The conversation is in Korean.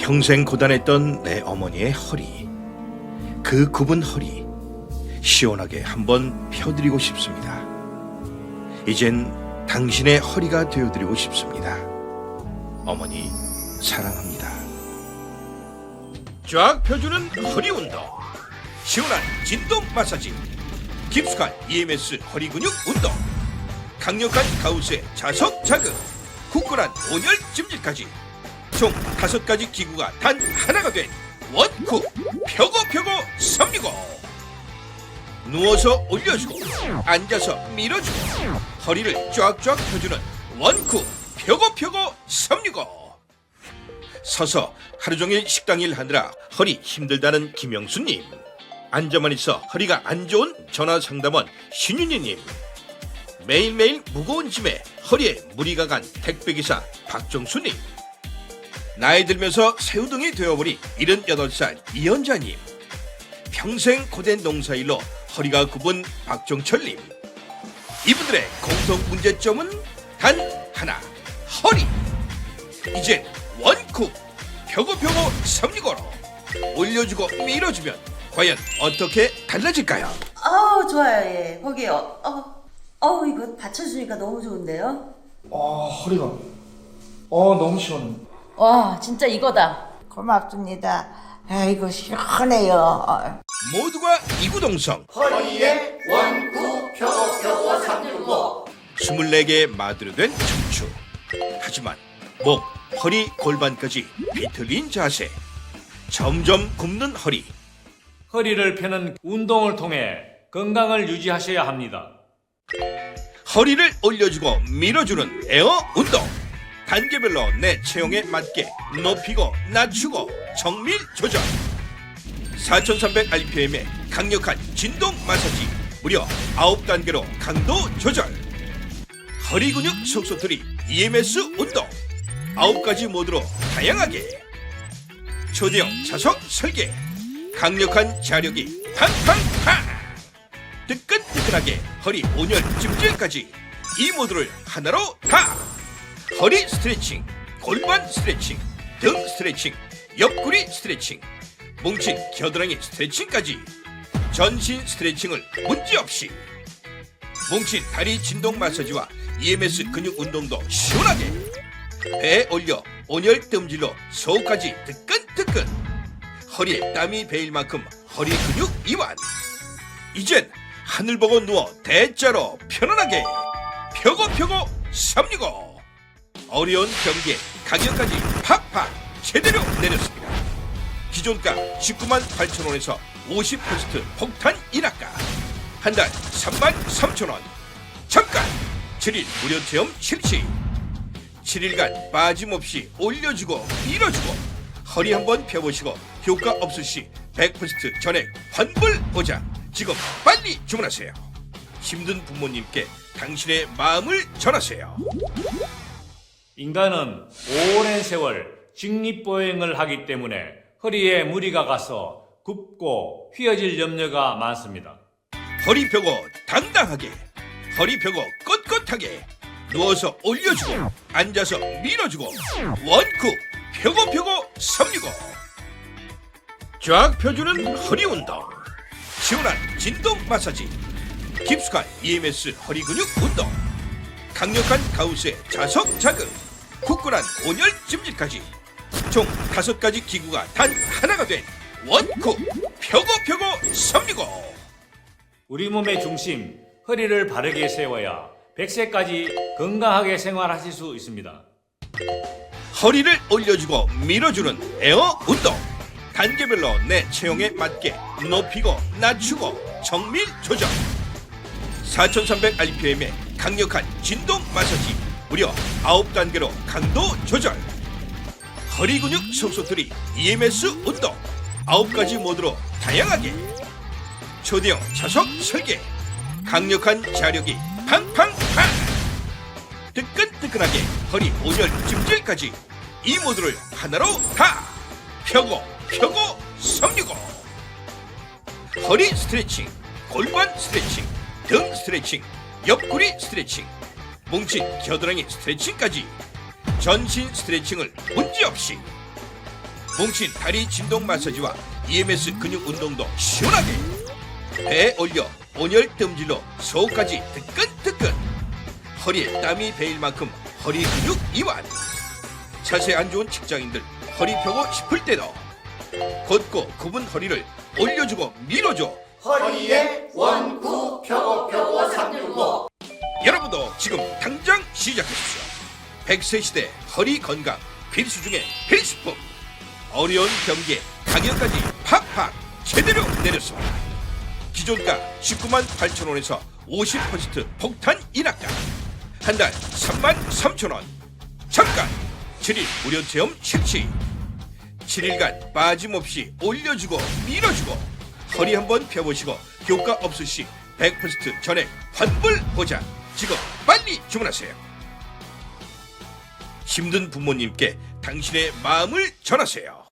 평생 고단했던 내 어머니의 허리. 그 굽은 허리. 시원하게 한번 펴드리고 싶습니다. 이젠 당신의 허리가 되어드리고 싶습니다. 어머니, 사랑합니다. 쫙 펴주는 허리 운동. 시원한 진동 마사지. 깊숙한 EMS 허리 근육 운동. 강력한 가우스의 자석 자극. 굳건한 온열 찜질까지. 총 다섯 가지 기구가 단 하나가 된 원쿠 펴고 펴고 섬리고. 누워서 올려주고 앉아서 밀어주고 허리를 쫙쫙 펴주는 원쿠 펴고 펴고 섬리고. 서서 하루 종일 식당 일 하느라 허리 힘들다는 김영수님 앉아만 있어 허리가 안 좋은 전화 상담원 신윤희님 매일매일 무거운 짐에 허리에 무리가 간 택배기사 박정수님 나이 들면서 새우등이 되어버린 78살 이연자님. 평생 고된 농사일로 허리가 굽은 박종철님. 이분들의 공통 문제점은 단 하나 허리. 이제 원쿡 펴고 펴고 섬리고로 올려주고 밀어주면 과연 어떻게 달라질까요? 아우 좋아요. 예 거기요. 어, 어우 이거 받쳐주니까 너무 좋은데요? 아 허리가. 어 너무 시원해 와 진짜 이거다 고맙습니다. 아이고 시원해요. 어. 모두가 이구동성 허리에 원구 펴고 펴고 삼두고 24개의 마드로 된 척추 하지만 목, 허리, 골반까지 비틀린 자세 점점 굽는 허리 허리를 펴는 운동을 통해 건강을 유지하셔야 합니다. 허리를 올려주고 밀어주는 에어 운동 단계별로 내 체형에 맞게 높이고 낮추고 정밀 조절 4300rpm의 강력한 진동 마사지. 무려 9단계로 강도 조절. 허리 근육 속소들이 EMS 운동. 9가지 모드로 다양하게. 초대형 자석 설계. 강력한 자력이 팡팡팡. 뜨끈뜨끈하게 허리 온열 찜질까지 이 모두를 하나로 다 허리 스트레칭 골반 스트레칭 등 스트레칭 옆구리 스트레칭 뭉친 겨드랑이 스트레칭까지 전신 스트레칭을 문제없이 뭉친 다리 진동 마사지와 EMS 근육 운동도 시원하게 배에 올려 온열 뜸질로 소까지 뜨끈뜨끈. 허리에 땀이 배일 만큼 허리 근육 이완. 이젠 하늘 보고 누워 대자로 편안하게 펴고 펴고 삼리고 어려운 경기에 가격까지 팍팍 제대로 내렸습니다. 기존가 19만 8천 원에서 50% 폭탄 인하가. 한 달 3만 3천 원. 잠깐! 7일 무료 체험 실시. 7일간 빠짐없이 올려주고 밀어주고 허리 한번 펴보시고 효과 없을 시 100% 전액 환불 보장. 지금 빨리 주문하세요. 힘든 부모님께 당신의 마음을 전하세요 인간은 오랜 세월 직립보행을 하기 때문에 허리에 무리가 가서 굽고 휘어질 염려가 많습니다. 허리 펴고 당당하게 허리 펴고 꼿꼿하게 누워서 올려주고 앉아서 밀어주고 원쿡 펴고 펴고 섬리고 쫙 펴주는 허리 운동 시원한 진동 마사지 깊숙한 EMS 허리 근육 운동 강력한 가우스의 자석 자극 굳건한 온열 찜질까지 총 다섯 가지 기구가 단 하나가 된 원쿡 펴고 펴고 섬리고. 우리 몸의 중심, 허리를 바르게 세워야 100세까지 건강하게 생활하실 수 있습니다. 허리를 올려주고 밀어주는 에어 운동. 단계별로 내 체형에 맞게 높이고 낮추고 정밀 조절. 4300rpm의 강력한 진동 마사지 무려 9단계로 강도 조절. 허리 근육 속소들이 EMS 운동. 9가지 모드로 다양하게. 초대형 자석 설계. 강력한 자력이 팡팡팡. 뜨끈뜨끈하게 허리 온열 찜질까지 이 모두를 하나로 다 펴고 펴고 섬리고. 허리 스트레칭 골반 스트레칭 등 스트레칭 옆구리 스트레칭 뭉친 겨드랑이 스트레칭까지. 전신 스트레칭을 문제없이. 봉신 다리 진동 마사지와 EMS 근육 운동도 시원하게. 배에 올려 온열 뜸질로 속까지 뜨끈뜨끈. 허리에 땀이 배일 만큼 허리 근육 이완. 자세 안 좋은 직장인들 허리 펴고 싶을 때도 걷고 굽은 허리를 올려주고 밀어줘. 허리에 100세 시대 허리 건강 필수 중에 필수품. 어려운 경기에 가격까지 팍팍 제대로 내렸습니다. 기존가 19만 8천 원에서 50% 폭탄 인하가. 한 달 3만 3천 원. 잠깐! 7일 무료 체험 실시. 7일간 빠짐없이 올려주고 밀어주고 허리 한번 펴보시고 효과 없을 시100% 전액 환불 보장. 지금 빨리 주문하세요 힘든 부모님께 당신의 마음을 전하세요